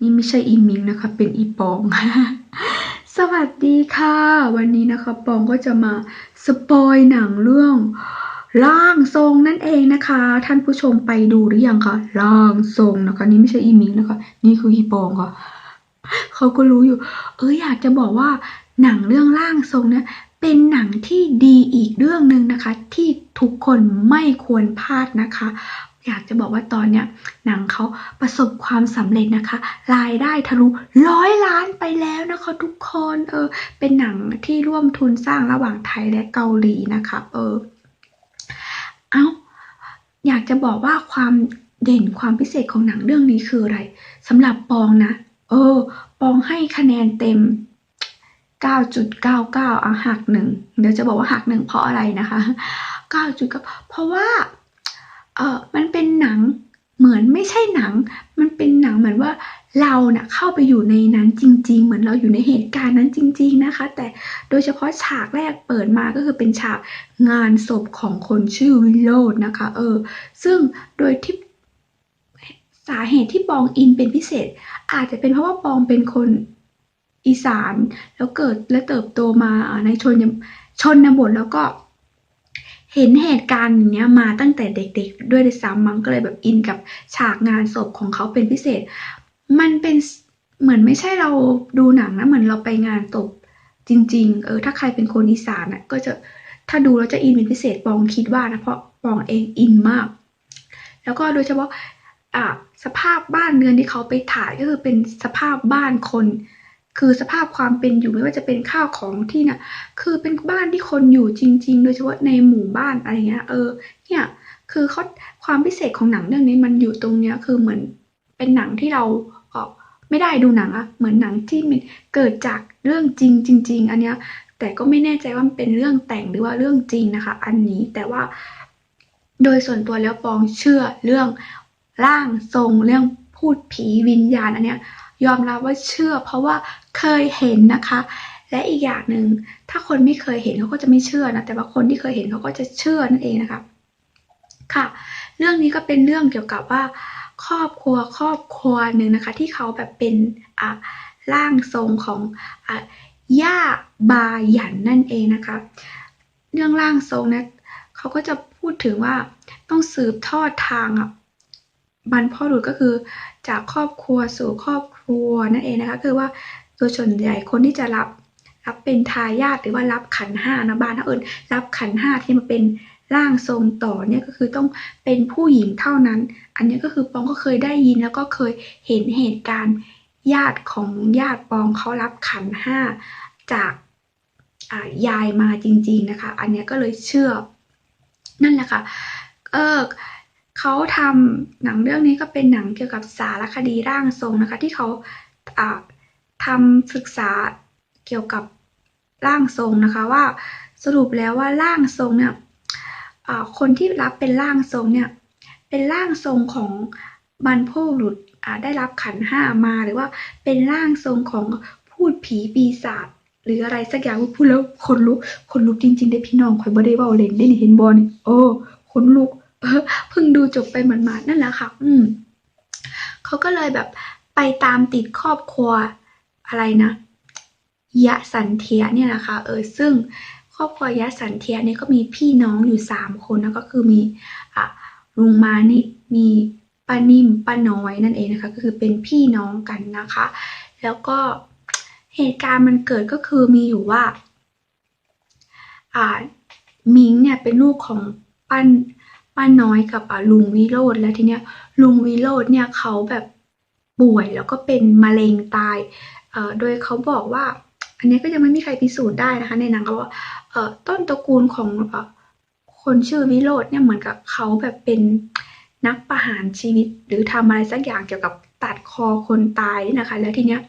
นี่ไม่ใช่อีมิงนะคะ เป็นอีปอง สวัสดีค่ะ วันนี้นะคะปองก็จะมาสปอยหนังเรื่องร่างทรงนั่นเองนะคะ ท่านผู้ชมไปดูหรือยังคะร่างทรงนะคะ นี่ไม่ใช่อีมิงนะคะ นี่คืออีปองค่ะเขาก็รู้อยู่ เอออยากจะบอกว่าหนังเรื่องร่างทรงเนี่ยเป็นหนังที่ดีอีกเรื่องหนึ่งนะคะ ที่ทุกคนไม่ควรพลาดนะคะ อยากจะบอกว่าตอนเนี้ยหนังเขาประสบความสำเร็จนะคะ รายได้ทะลุร้อยล้านไปแล้วนะคะทุกคนเออเป็นหนังที่ร่วมทุนสร้างระหว่างไทยและเกาหลีนะคะเออเอาอยากจะบอกว่าความเด่นความพิเศษของหนังเรื่องนี้คืออะไรสำหรับปองนะ เออ ปองให้คะแนนเต็ม 9.99อะหักหนึ่งเดี๋ยวจะบอกว่าหักหนึ่งเพราะอะไรนะคะ 9.9 เพราะว่า เออมันเป็นหนังเหมือนไม่ใช่หนัง มันเป็นหนังเหมือนว่าเราเนะ่ะเข้าไปอยู่ในนั้นจริง ๆ เหมือนเราอยู่ในเหตุการณ์นั้นจริง ๆนะคะ แต่โดยเฉพาะฉากแรกเปิดมาก็คือเป็นฉากงานศพของคนชื่อวิโรจน์นะคะ เออ ซึ่งโดยที่สาเหตุที่ปองอินเป็นพิเศษ อาจจะเป็นเพราะว่าปองเป็นคนอีสาน แล้วเกิดและเติบโตมาในชนชนบทแล้วก็ เห็นเหตุการณ์อย่างเนี้ยมาตั้งแต่เด็กๆ ด้วยซ้ำมั้งก็เลยแบบอินกับฉากงานศพของเขาเป็นพิเศษ มันเป็นเหมือนไม่ใช่เราดูหนังนะเหมือนเราไปงานศพจริง ๆ เออ ถ้าใครเป็นคนอีสานอะก็จะถ้าดูแล้วจะอินเป็นพิเศษปองคิดว่านะเพราะปองเองอินมาก แล้วก็โดยเฉพาะอ่าสภาพบ้านเรือนที่เขาไปถ่ายก็คือเป็นสภาพบ้านคน คือสภาพความเป็นอยู่ไม่ว่าจะเป็นข้าวของที่น่ะคือเป็นบ้านที่คนอยู่จริง ๆ โดยเฉพาะในหมู่บ้านอะไรเงี้ยเออเนี่ยคือเขาความพิเศษของหนังเรื่องนี้มันอยู่ตรงเนี้ยคือเหมือนเป็นหนังที่เราเออไม่ได้ดูหนังอะเหมือนหนังที่มันเกิดจากเรื่องจริงจริง ๆ อันเนี้ยแต่ก็ไม่แน่ใจว่ามันเป็นเรื่องแต่งหรือว่าเรื่องจริงนะคะ อันนี้แต่ว่า โดยส่วนตัวแล้วปองเชื่อเรื่องร่างทรงเรื่องพูดผีวิญญาณอันเนี้ยยอมรับว่าเชื่อ เพราะว่าเคยเห็นนะคะ และอีกอย่างหนึ่งถ้าคนไม่เคยเห็นเขาก็จะไม่เชื่อนะแต่ว่าคนที่เคยเห็นเขาก็จะเชื่อนั่นเองนะคะค่ะ เรื่องนี้ก็เป็นเรื่องเกี่ยวกับว่า ครอบครัวครอบครัวหนึ่งนะคะ ที่เขาแบบเป็นอะร่างทรงของอะย่าบาหยันนั่นเองนะคะ เรื่องร่างทรงนะเขาก็จะพูดถึงว่าต้องสืบทอดทางอะบรรพบุรุษก็คือจากครอบครัวสู่ครอบครัวนั่นเองนะคะ คือว่า โดยส่วนใหญ่คนที่จะรับรับเป็นทายาทหรือว่ารับขันห้านะบ้านนะเอิญรับขันห้าที่มาเป็นร่างทรงต่อเนี่ยก็คือต้องเป็นผู้หญิงเท่านั้น อันนี้ก็คือปองก็เคยได้ยินแล้วก็เคยเห็นเหตุการณ์ญาติของญาติปองเขารับขันห้าจากยายมาจริง ๆนะคะ อันนี้ก็เลยเชื่อ นั่นแหละค่ะ เออเขาทำหนังเรื่องนี้ก็เป็นหนังเกี่ยวกับสารคดีร่างทรงนะคะ ที่เขา ทำศึกษาเกี่ยวกับร่างทรงนะคะว่าสรุปแล้วว่าร่างทรงเนี่ยคนที่รับเป็นร่างทรงเนี่ยเป็นร่างทรงของบรรพบุรุษได้รับขันห้ามาหรือว่าเป็นร่างทรงของพูดผีปีศาจหรืออะไรสักอย่างพูดแล้วคนลุกคนลุกจริงๆได้พี่น้องคอยบ่ได้ว่าเล่นได้เห็นบอลโอ้คนลุกเพิ่งดูจบไปหมาดๆนั่นแหละค่ะ อืมเขาก็เลยแบบไปตามติดครอบครัว อะไรนะยะสันเทียเนี่ยนะคะเออซึ่งครอบครัวยะสันเทียเนี่ยก็มีพี่น้องอยู่สามคนนะก็คือมีอะลุงมานี่มีป้านิ่มป้าน้อยนั่นเองนะคะก็คือเป็นพี่น้องกันนะคะ แล้วก็เหตุการณ์มันเกิดก็คือมีอยู่ว่าอ่ามิงเนี่ยเป็นลูกของป้าป้าน้อยกับลุงวิโรธแล้วทีเนี้ยลุงวิโรธเนี่ยเขาแบบป่วยแล้วก็เป็นมะเร็งตาย โดยเขาบอกว่า อันนี้ก็ยังไม่มีใครพิสูจน์ได้นะคะ ในหนังเขาว่าต้นตระกูลของคนชื่อวิโรธเนี่ยเหมือนกับเขาแบบเป็นนักประหารชีวิต หรือทำอะไรสักอย่างเกี่ยวกับตัดคอคนตายนะคะ แล้วทีเนี้ย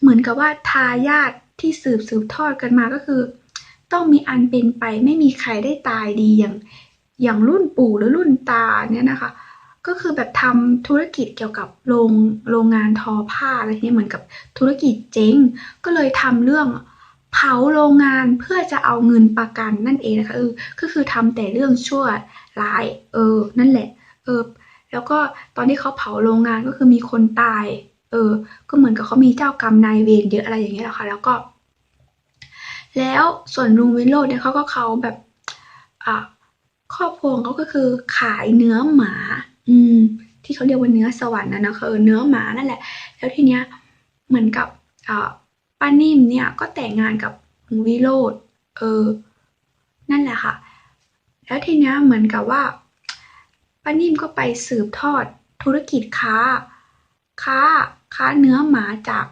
เหมือนกับว่าทายาทที่สืบสืบทอดกันมาก็คือ ต้องมีอันเป็นไปไม่มีใครได้ตายดีอย่างอย่างรุ่นปู่หรือรุ่นตาเนี่ยนะคะ ก็คือแบบทำธุรกิจเกี่ยวกับโรงโรงงานทอผ้าอะไรที่เหมือนกับธุรกิจเจ๊ง ก็เลยทำเรื่องเผาโรงงานเพื่อจะเอาเงินประกันนั่นเองนะคะเออก็คือทำแต่เรื่องชั่วร้าย เออ นั่นแหละ เออ แล้วก็ตอนที่เขาเผาโรงงานก็คือมีคนตาย เออ ก็เหมือนกับเขามีเจ้ากรรมนายเวรเยอะอะไรอย่างเงี้ยแหละค่ะ แล้วก็ แล้วส่วนลุงวิโรจน์เนี่ยเขาก็เขาแบบ อะครอบครัวงเขาก็คือขายเนื้อหมา อืม ที่เขาเรียกว่าเนื้อสวรรค์นะนะคะเอเนื้อหมานั่นแหละ แล้วทีเนี้ยเหมือนกับป้านิ่มเนี่ยก็แต่งงานกับลุงวิโรจน์เออ นั่นแหละค่ะ แล้วทีเนี้ยเหมือนกับว่าป้านิ่มก็ไปสืบทอดธุรกิจค้า ค้า ค้าเนื้อหมาจาก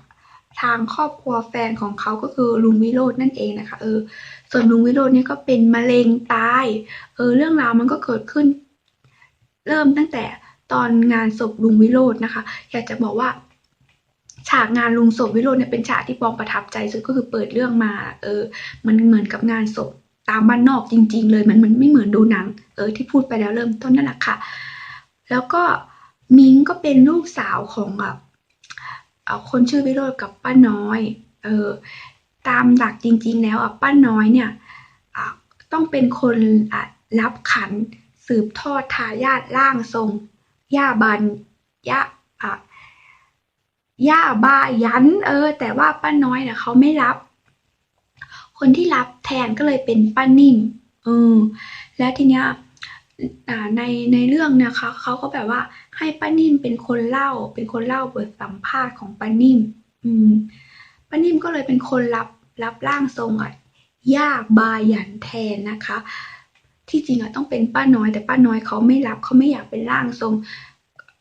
ทางครอบครัวแฟนของเขาก็คือลุงวิโรจน์นั่นเองนะคะเออ ส่วนลุงวิโรจน์เนี่ยก็เป็นมะเร็งตาย เออ เรื่องราวมันก็เกิดขึ้น เริ่มตั้งแต่ตอนงานศพลุงวิโรจน์นะคะ อยากจะบอกว่า ฉากงานลุงศพวิโรจน์เนี่ยเป็นฉากที่ปองประทับใจสุดก็คือเปิดเรื่องมา เออ มันเหมือนกับงานศพตามบ้านนอกจริง ๆ เลยมันมันไม่เหมือนดูหนัง เออ ที่พูดไปแล้วเริ่มต้นนั่นแหละค่ะ แล้วก็มิงก็เป็นลูกสาวของอะเอ่อคนชื่อวิโรจน์กับป้าน้อย เออ ตามหลักจริง ๆ แล้วอะป้าน้อยเนี่ยต้องเป็นคนรับขัน สืบทอดทายาทร่างทรง ย่าบันย่าอะย่าบายัน เออ แต่ว่าป้าน้อยเนี่ยเขาไม่รับ คนที่รับแทนก็เลยเป็นป้านิ่มเออแล้วทีเนี้ยในในเรื่องเนะคะเขาก็แบบว่าให้ป้านิ่มเป็นคนเล่า เป็นคนเล่าบทสัมภาษณ์ของป้านิ่ม อืมป้านิ่มก็เลยเป็นคนรับรับร่างทรงอะย่าบายันแทนนะคะ ที่จริงอะต้องเป็นป้าน้อยแต่ป้าน้อยเขาไม่รับเขาไม่อยากเป็นร่างทรง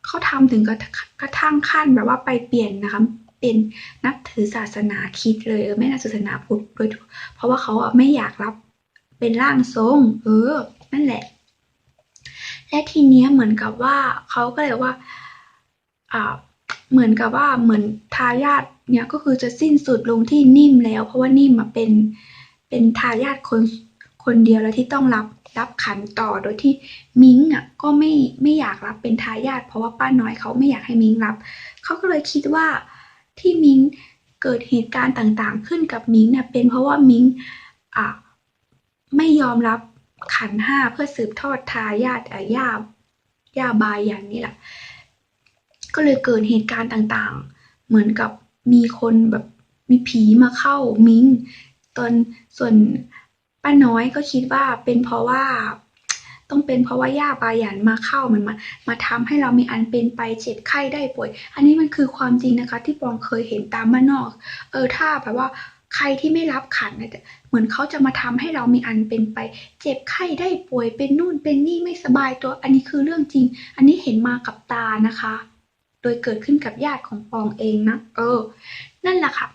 เขาทำถึงกระกระทั่งขั้นแบบว่าไปเปลี่ยนนะคะเป็นนับถือศาสนาคิดเลยเออไม่นับศาสนาพุทธโดยทั่วเพราะว่าเขาอะไม่อยากรับเป็นร่างทรง เออ นั่นแหละ และทีเนี้ยเหมือนกับว่าเขาก็เลยว่าอ่าเหมือนกับว่าเหมือนทายาทเนี่ยก็คือจะสิ้นสุดลงที่นิ่มแล้ว เพราะว่านิ่มมาเป็นเป็นทายาทคนคนเดียวแล้วที่ต้องรับ รับขันต่อโดยที่มิงอะก็ไม่ไม่อยากรับเป็นทายาทเพราะว่าป้าน้อยเขาไม่อยากให้มิงรับเขาก็เลยคิดว่าที่มิงเกิดเหตุการณ์ต่างๆ ขึ้นกับมิงเนี่ยเป็นเพราะว่ามิงอะไม่ยอมรับขันห้าเพื่อสืบทอดทายาทอะย่าย่าบายันนี่แหละก็เลยเกิดเหตุการณ์ต่างๆ เหมือนกับมีคนแบบมีผีมาเข้ามิงตอนส่วน ป้าน้อยก็คิดว่าเป็นเพราะว่า ต้องเป็นเพราะว่าย่าบายันมาเข้ามันมามาทำให้เรามีอันเป็นไปเจ็บไข้ได้ป่วย อันนี้มันคือความจริงนะคะ ที่ปองเคยเห็นตามบ้านนอก เออถ้าแบบว่าใครที่ไม่รับขันเนี่ยเหมือนเขาจะมาทำให้เรามีอันเป็นไป เจ็บไข้ได้ป่วยเป็นนู่นเป็นนี่ไม่สบายตัว อันนี้คือเรื่องจริง อันนี้เห็นมากับตานะคะ โดยเกิดขึ้นกับญาติของปองเองนะ เออ นั่นแหละค่ะ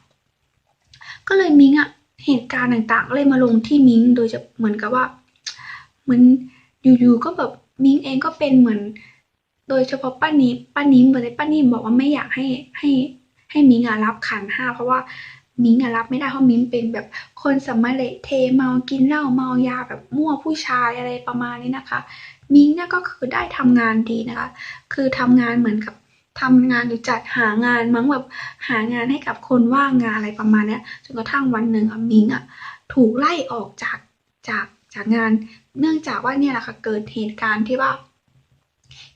ก็เลยมิงอะ เหตุการณ์ต่างๆ ก็เลยมาลงที่มิงโดยจะเหมือนกับว่าเหมือนอยู่ๆก็แบบมิงเองก็เป็นเหมือน โดยเฉพาะป้านิมป้านิมเลยป้านิมบอกว่าไม่อยากให้ให้ให้มิงอะรับขันห้าเพราะว่ามิงอะรับไม่ได้เพราะมิงเป็นแบบคนสมเลเทเมากินเหล้าเมายาแบบมั่วผู้ชายอะไรประมาณนี้นะคะ มิงเนี่ยก็คือได้ทำงานดีนะคะ คือทำงานเหมือนกับ ทำงานหรือจัดหางานมั้งแบบหางานให้กับคนว่างงานอะไรประมาณเนี้ยจนกระทั่งวันหนึ่งอะมิงอะถูกไล่ออกจากจากจากงาน เนื่องจากว่าเนี่ยแหละค่ะเกิดเหตุการณ์ที่ว่า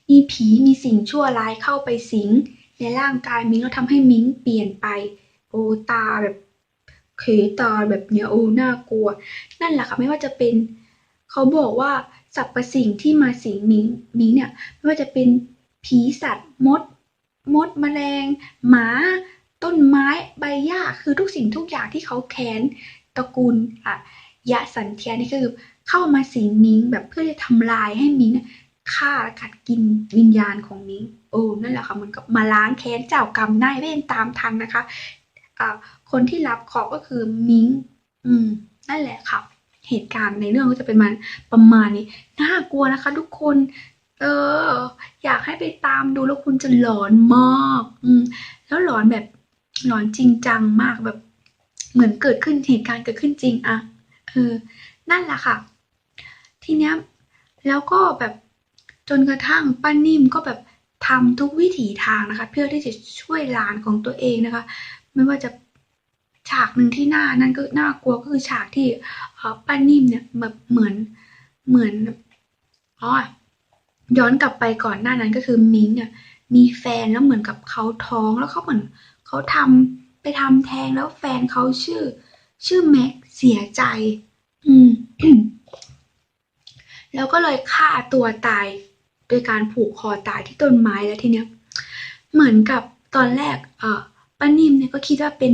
มีผีมีสิ่งชั่วร้ายเข้าไปสิง ในร่างกายมิงแล้วทำให้มิงเปลี่ยนไป โอตาแบบเขยตาแบบเนี้ยโอ้น่ากลัว นั่นแหละค่ะไม่ว่าจะเป็นเขาบอกว่าสรรพสิ่งที่มาสิงมิงมิงเนี่ยไม่ว่าจะเป็นผีสัตว์มด มดแมลง หมา ต้นไม้ใบหญ้าคือทุกสิ่งทุกอย่างที่เขาแค้นตระกูลอะยะสันเทียนี่คือเข้ามาสิงมิงแบบเพื่อจะทำลายให้มิงฆ่ากัดกินวิญญาณของมิงโอ้นั่นแหละค่ะมือนกับมาล้างแค้นเจ้ากรรมนายเวรตามทันนะคะอ่าคนที่รับเคราะห์ก็คือมิงอืม นั่นแหละค่ะ เหตุการณ์ในเรื่องก็จะเป็นมันประมาณนี้น่ากลัวนะคะ ทุกคน เออ อยากให้ไปตามดูแล้วคุณจะหลอนมาก อืม แล้วหลอนแบบหลอนจริงจังมากแบบ เหมือนเกิดขึ้นเหตุการณ์เกิดขึ้นจริงอะเออ นั่นแหละค่ะ ทีเนี้ยแล้วก็แบบจนกระทั่งป้านิ่มก็แบบทำทุกวิถีทางนะคะ เพื่อที่จะช่วยหลานของตัวเองนะคะ ไม่ว่าจะฉากหนึ่งที่หน่านั่นก็น่ากลัวก็คือฉากที่ป้านิ่มเนี่ยแบบเหมือนเหมือนอ๋อ ย้อนกลับไปก่อนหน้านั้นก็คือมิ้งอะมีแฟนแล้วเหมือนกับเขาท้องแล้วเขาเหมือนเขาทำไปทำแท้งแล้วแฟนเขาชื่อ ชื่อแม็กเสียใจ อืมแล้วก็เลยฆ่าตัวตายโดยการผูกคอตายที่ต้นไม้แล้วทีเนี้ย เหมือนกับตอนแรก เอ่อป้านิ่มเนี่ยก็คิดว่าเป็น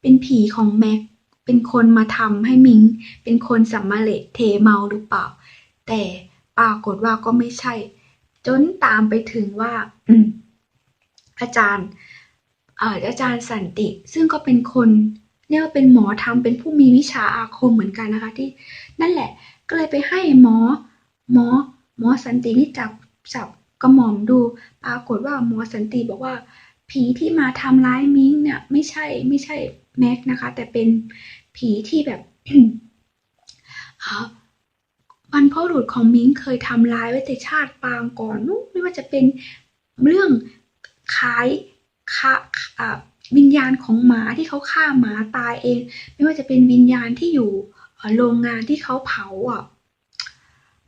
เป็นผีของแม็กเป็นคนมาทำให้มิง เป็นคนสัมมาเลเทเมาหรือเปล่า แต่ ปรากฏว่าก็ไม่ใช่ จนตามไปถึงว่าอืมอาจารย์เอ่ออาจารย์สันติ ซึ่งก็เป็นคนเรียกว่าเป็นหมอทำเป็นผู้มีวิชาอาคมเหมือนกันนะคะ ที่นั่นแหละ ก็เลยไปให้หมอ หมอ หมอสันตินี่จับจับกระหม่อมดู ปรากฏว่าหมอสันติบอกว่า ผีที่มาทำร้ายมิ้งเนี่ยไม่ใช่ไม่ใช่แม็กนะคะ แต่เป็นผีที่แบบอ่า บรรพบุรุษของมิงเคยทำร้ายไว้แต่ชาติปางก่อนนู้นไม่ว่าจะเป็นเรื่องคล้ายคะอ่าวิญญาณของหมาที่เขาฆ่าหมาตายเอง ไม่ว่าจะเป็นวิญญาณที่อยู่โรงงานที่เขาเผาอะ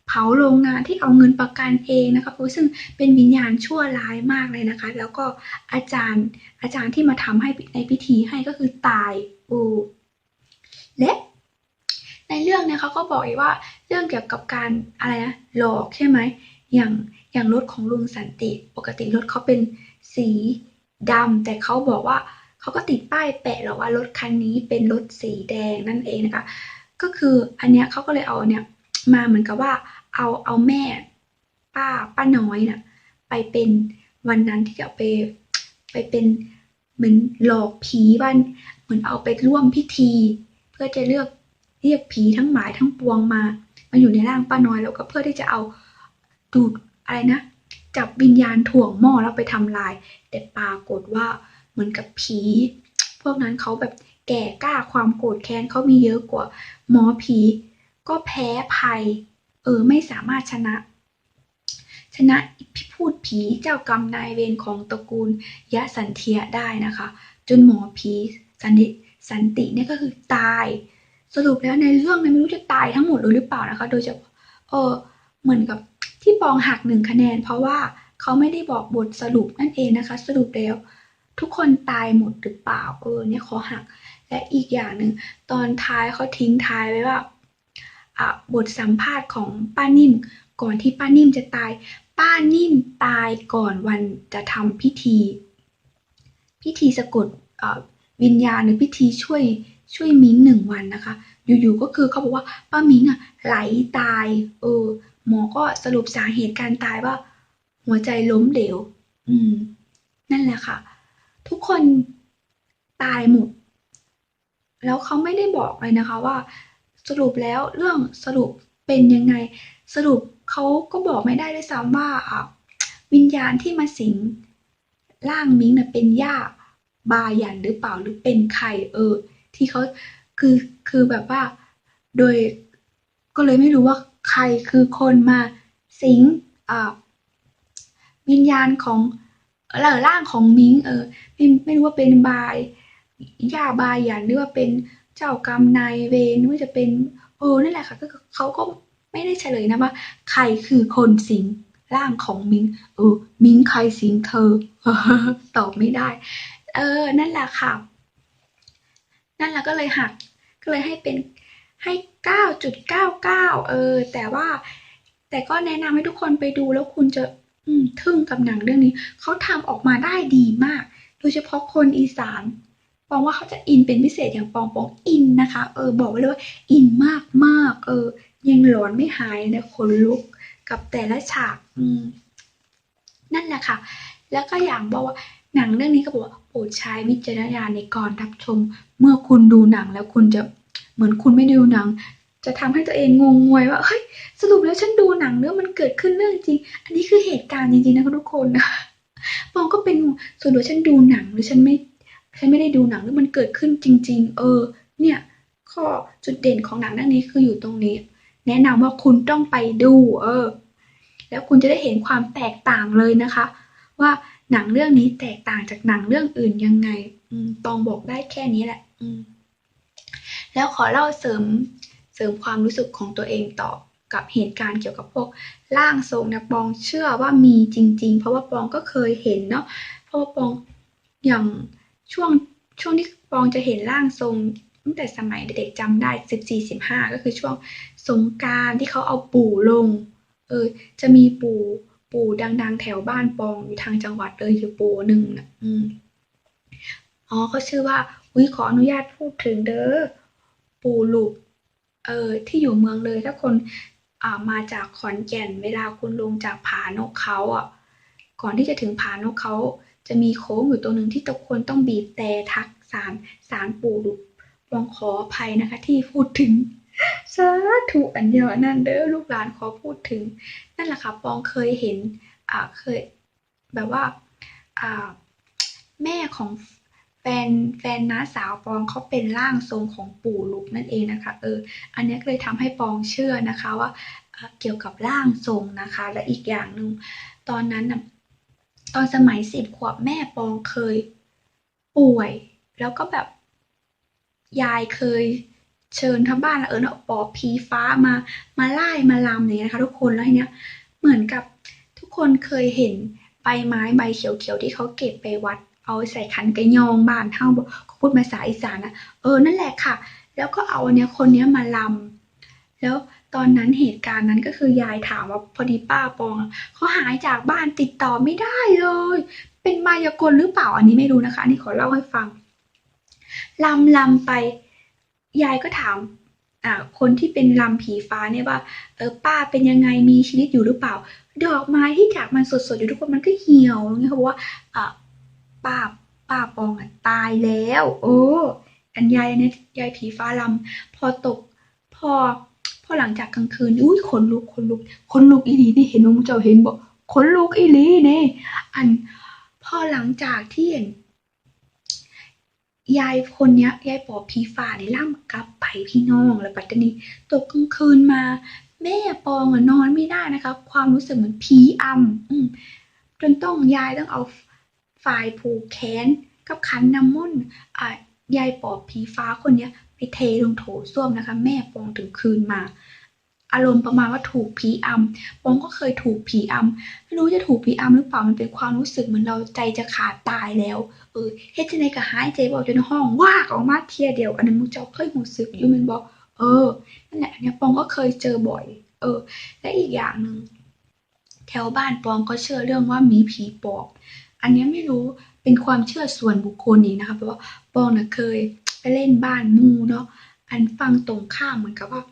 เผาโรงงานที่เอาเงินประกันเองนะคะซึ่งเป็นวิญญาณชั่วร้ายมากเลยนะคะ แล้วก็อาจารย์อาจารย์ที่มาทำให้ในพิธีให้ก็คือตายอูและในเรื่องเนี่ยเขาก็บอกอีกว่า รื่องเกี่ยวกับการอะไรนะหลอกใช่ไหมอย่างอย่างรถของลุงสันติ ปกติรถเขาเป็นสีดำแต่เขาบอกว่าเขาก็ติดป้ายแปะแล้วว่ารถคันนี้เป็นรถสีแดงนั่นเองนะคะ ก็คืออันเนี้ยเขาก็เลยเอาเนี่ยมาเหมือนกับว่าเอาเอาแม่ป้าป้าน้อยน่ะไปเป็นวันนั้นที่จะไปไปเป็นเหมือนหลอกผีวันเหมือนเอาไปร่วมพิธี เพื่อจะเลือกเรียกผีทั้งหมายทั้งปวงมา มาอยู่ในร่างป้าน้อยแล้วก็เพื่อที่จะเอาดูดอะไรนะ จับวิญญาณถ่วงหม้อแล้วไปทำลาย แต่ปรากฏว่าเหมือนกับผี พวกนั้นเขาแบบแก่กล้าความโกรธแค้นเขามีเยอะกว่า หมอผี ก็แพ้ภัย เออไม่สามารถชนะ ชนะพิพูดผีเจ้ากรรมนายเวรของตระกูลยะสันเทียได้นะคะ จนหมอผีสันติสันติเนี่ยก็คือตาย สรุปแล้วในเรื่องนี่ยไม่รู้จะตายทั้งหมดหรือเปล่านะคะ โดยเฉพาะเออเหมือนกับที่ปองหักหนึ่งคะแนน เพราะว่าเขาไม่ได้บอกบทสรุปนั่นเองนะคะ สรุปแล้วทุกคนตายหมดหรือเปล่าเออเนี่ยขอหัก และอีกอย่างหนึ่งตอนท้ายเขาทิ้งท้ายไว้ว่าอะบทสัมภาษณ์ของป้านิ่ม ก่อนที่ป้านิ่มจะตาย ป้านิ่มตายก่อนวันจะทำพิธี พิธีสะกดเอ่อวิญญาณหรือพิธีช่วย ช่วยมิ้งหนึ่งวันนะคะ อยู่ๆก็คือเขาบอกว่าป้ามิ้งอะไหลตายเออหมอก็สรุปสาเหตุการตายว่า หัวใจล้มเหลว อืม นั่นแหละค่ะ ทุกคนตายหมด แล้วเขาไม่ได้บอกเลยนะคะว่า สรุปแล้วเรื่องสรุปเป็นยังไง สรุปเขาก็บอกไม่ได้ด้วยซ้ำว่าอะวิญญาณที่มาสิงร่างมิงน่ะเป็นย่าบายันหรือเปล่าหรือเป็นใครเออ ที่เขาคือคือแบบว่า โดยก็เลยไม่รู้ว่าใครคือคนมาสิงอ่าวิญญาณของเออร่างของมิงเออไม่ไม่รู้ว่าเป็นบายย่าบายันหรือว่าเป็นเจ้ากรรมนายเวรหรือว่จะเป็นเออนั่นแหละค่ะก็เขาก็ไม่ได้เฉลยนะว่า ใครคือคนสิงร่างของมิงเออมิงใครสิงเธอตอบไม่ได้ เออ นั่นแหละค่ะ นั่นแหละก็เลยหักก็เลยให้เป็นให้เก้าจุดเออ แต่ว่า แต่ก็แนะนำให้ทุกคนไปดูแล้วคุณจะอืทึ่งกับหนังเรื่องนี้ เขาทำออกมาได้ดีมาก โดยเฉพาะคนอีสานปองว่าเขาจะอินเป็นพิเศษอย่างปองปองอินนะคะ เออ บอกไว้เลยว่าอินมากมากเออ ยังหลอนไม่หายนะขนลุกกับแต่ละฉาก อืม นั่นแหละค่ะ แล้วก็อย่างบอกว่า หนังเรื่องนี้ก็บอกว่าโปรดใช้วิจารณญาณในการรับชม เมื่อคุณดูหนังแล้วคุณจะเหมือนคุณไม่ดูหนัง จะทำให้ตัวเองงงงวยว่าเฮ้ยสรุปแล้วฉันดูหนังเรื่อมันเกิดขึ้นเรื่องจริง อันนี้คือเหตุการณ์จริงๆนะทุกคนปองก็เป็นส่วนตัวฉันดูหนังหรือฉันไม่ฉันไม่ได้ดูหนังหรือมันเกิดขึ้นจริง ๆ เออ เนี่ยข้อจุดเด่นของหนังเรื่องนี้คืออยู่ตรงนี้ แนะนำว่าคุณต้องไปดู เออ แล้วคุณจะได้เห็นความแตกต่างเลยนะคะ ว่า หนังเรื่องนี้แตกต่างจากหนังเรื่องอื่นยังไงอืมตองบอกได้แค่นี้แหละอืมแล้วขอเล่าเสริมเสริมความรู้สึกของตัวเองต่อกับเหตุการณ์เกี่ยวกับพวกร่างทรงเนี่ยปองเชื่อว่ามีจริง ๆ เพราะว่าปองก็เคยเห็นเนาะเพราะว่าปองอย่างช่วงช่วงที่ปองจะเห็นร่างทรงตั้งแต่สมัยเด็กๆจำได้สิบสี่สิบห้าก็คือช่วงสงกรารที่เขาเอาปู่ลง เออจะมีปู่ ปู่ดัง ๆ แถวบ้านปองอยู่ทางจังหวัดเลยอยู่ปู่หนึ่งนะอืมอ๋อเขาชื่อว่าอุ้ยขออนุญาตพูดถึงเด้อปู่หลุกเออที่อยู่เมืองเลยถ้าคนอ่ามาจากขอนแก่นเวลาคุณลงจากผานกเขาอะ ก่อนที่จะถึงผานกเขาจะมีโค้งอยู่ตัวหนึ่งที่ทุกคนต้องบีบแต่ทักสารสารปู่หลุกลองขออภัยนะคะที่พูดถึง สาธุอันเดียวนั่นเด้อลูกหลานขอพูดถึง นั่นแหละค่ะปองเคยเห็นอ่าเคยแบบว่าอ่าแม่ของแฟนแฟนน้าสาวปองเขาเป็นร่างทรงของปู่ลุกนั่นเองนะคะเอออันนี้เลยทำให้ปองเชื่อนะคะว่าเเกี่ยวกับร่างทรงนะคะ และอีกอย่างหนึ่งตอนนั้นนะตอนสมัยสิบขวบแม่ปองเคยป่วย แล้วก็แบบยายเคย เชิญทั้งบ้านล้วเออเนาะปอบผีฟ้ามามาไล่มาลำอย่างเงี้ยนะคะ ทุกคนแล้วทีเนี้ยเหมือนกับทุกคนเคยเห็นใบไม้ใบเขียวๆที่เขาเก็บไปวัด เอาใส่ขันกระยองบ้านเท่าบอกเขาพูดภาษาอีสานนะเออนั่นแหละค่ะ แล้วก็เอาเนี้ยคนเนี้ยมาลำแล้วตอนนั้นเหตุการณ์นั้นก็คือยายถามว่าพอดีป้าปองเขาหายจากบ้านติดต่อไม่ได้เลย เป็นมายากลหรือเปล่าอันนี้ไม่รู้นะคะอันนี้ขอเล่าให้ฟังลำลำไป ยายก็ถามคนที่เป็นลำผีฟ้าเนี่ยว่าเออป้าเป็นยังไงมีชีวิตอยู่หรือเปล่า ดอกไม้ที่จากมันสดๆอยู่ทุกคนมันก็เหี่ยวงเงี้ยเขาบอกว่าอ่าป้าป้าปองอะตายแล้ว โอ้อันยายเนี่ยยายผีฟ้าลำพอตกพอพอหลังจากกลางคืนอุ้ยขนลุกขนลุกขนลุกอีหลีนี่เห็นน้องเจ้าเห็นบอกขนลุกอีหลีนี่อันพอหลังจากที่เห็น ยายคนเนี้ยยายปอบผีฟ้าในี่ล่ำกับไปพี่น้องแล้วปัตตานีตกกลางคืนมา แม่ปองอะนอนไม่ได้นะคะความรู้สึกเหมือนผีอำอืมจนต้องยายต้องเอาฝ่ายผูกแขนกับขันน้ำมนต์อ่ายายปอบผีฟ้าคนเนี้ยไปเทลงโถส้วมนะคะ แม่ปองถึงคืนมา อารมณ์ประมาณว่าถูกผีอำปองก็เคยถูกผีอำไม่รู้จะถูกผีอำหรือเปล่ามันเป็นความรู้สึกเหมือนเราใจจะขาดตายแล้ว เออเฮ็ดจังไดก็หายใจบ่ออกจนห้องวากออกมาเทียเดียว อันนั้นมูเจ้าเคยรู้สึกอยู่แมันบ่เออนั่นแหละอันเนี้ยปองก็เคยเจอบ่อย เออ และอีกอย่างหนึ่งแถวบ้านปองก็เชื่อเรื่องว่ามีผีปอบ อันเนี้ยไม่รู้เป็นความเชื่อส่วนบุคคลนี้นะคะเพราะว่าปองน่ะเคยไปเล่นบ้านหมู่เนาะอันฟังตรงข้ามเหมือนกับว่าเขา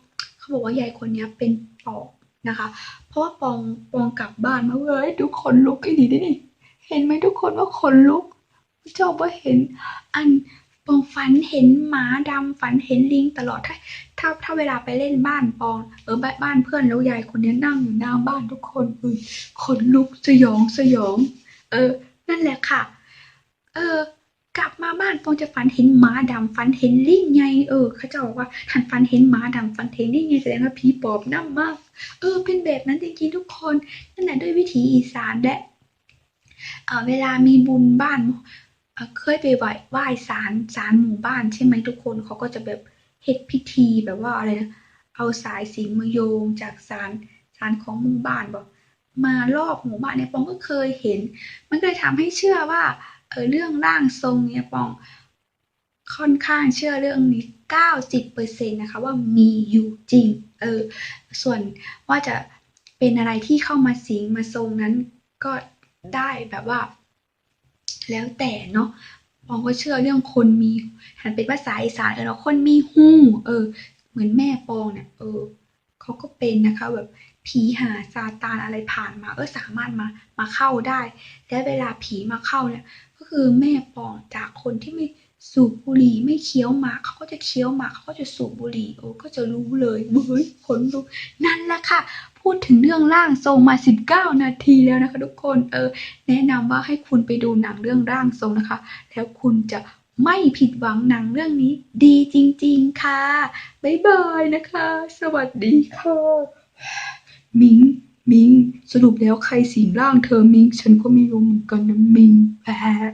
บอกว่ายายคนนี้เป็นปอบนะคะ เพราะว่าปองปองกลับบ้านมาเว้ยทุกคนลุกไอ้นี่ดินี่เห็นไหมทุกคนว่าคนลุกเจ้าว่าเห็น อันปองฝันเห็นหมาดำฝันเห็นลิงตลอดถ้าถ้าถ้าเวลาไปเล่นบ้านปอง เออบ้านเพื่อนแล้วยายคนนี้นั่งอยู่หน้าบ้านทุกคนเออขนลุกสยองสยอง เออ นั่นแหละค่ะ เออ กลับมาบ้านปองจะฝันเห็นหมาดำฝันเห็นลิงไงเออเขาจะบอกว่าหันฝันเห็นหมาดำฝันเห็นลิงไงแสดงว่าผีปอบนั่มากเออเป็นแบบนั้นจริงๆทุกคนนั่นแหละด้วยวิถีอีสานและเออเวลามีบุญบ้านเออเคยไปไหว้ไหว้ศาลศาลหมู่บ้านใช่ไหมทุกคนเขาก็จะแบบเฮ็ดพิธีแบบว่าอะไรนะเอาสายสินมาโยงจากศาลศาลของหมู่บ้านบอกมารอบหมู่บ้านเนี่ยปองก็เคยเห็น มันก็เลยทำให้เชื่อว่า เออเรื่องร่างทรงเนี่ยปองค่อนข้างเชื่อเรื่องนี้90%นะคะว่ามีอยู่จริง เออ ส่วนว่าจะเป็นอะไรที่เข้ามาสิงมาทรงนั้นก็ได้แบบว่า แล้วแต่เนาะปองก็เชื่อเรื่องคนมีหันเป็นภาษาอีสานเออเนาะคนมีหูเออ เหมือนแม่ปองเนี่ยเออเขาก็เป็นนะคะแบบผีหาซาตานอะไรผ่านมา เออสามารถมามาเข้าได้ และเวลาผีมาเข้าเนี่ย ก็คือแม่ปองจากคนที่ไม่สูบบุหรี่ไม่เคี้ยวหมากเขาก็จะเคี้ยวหมากเขาก็จะสูบบุหรี่โอ้ก็จะรู้เลยเฮ้ยขนลุกนั่นแหละค่ะ พูดถึงเรื่องร่างทรงมา 19 นาทีแล้วนะคะ ทุกคนเออแนะนำว่าให้คุณไปดูหนังเรื่องร่างทรงนะคะ แล้วคุณจะไม่ผิดหวังหนังเรื่องนี้ดีจริง ๆ ค่ะ บ๊ายบายนะคะ สวัสดีค่ะมิง มิง สรุปแล้วใครสิงร่างเธอมิง ฉันก็ไม่รู้เหมือนกันนะมิง แพะ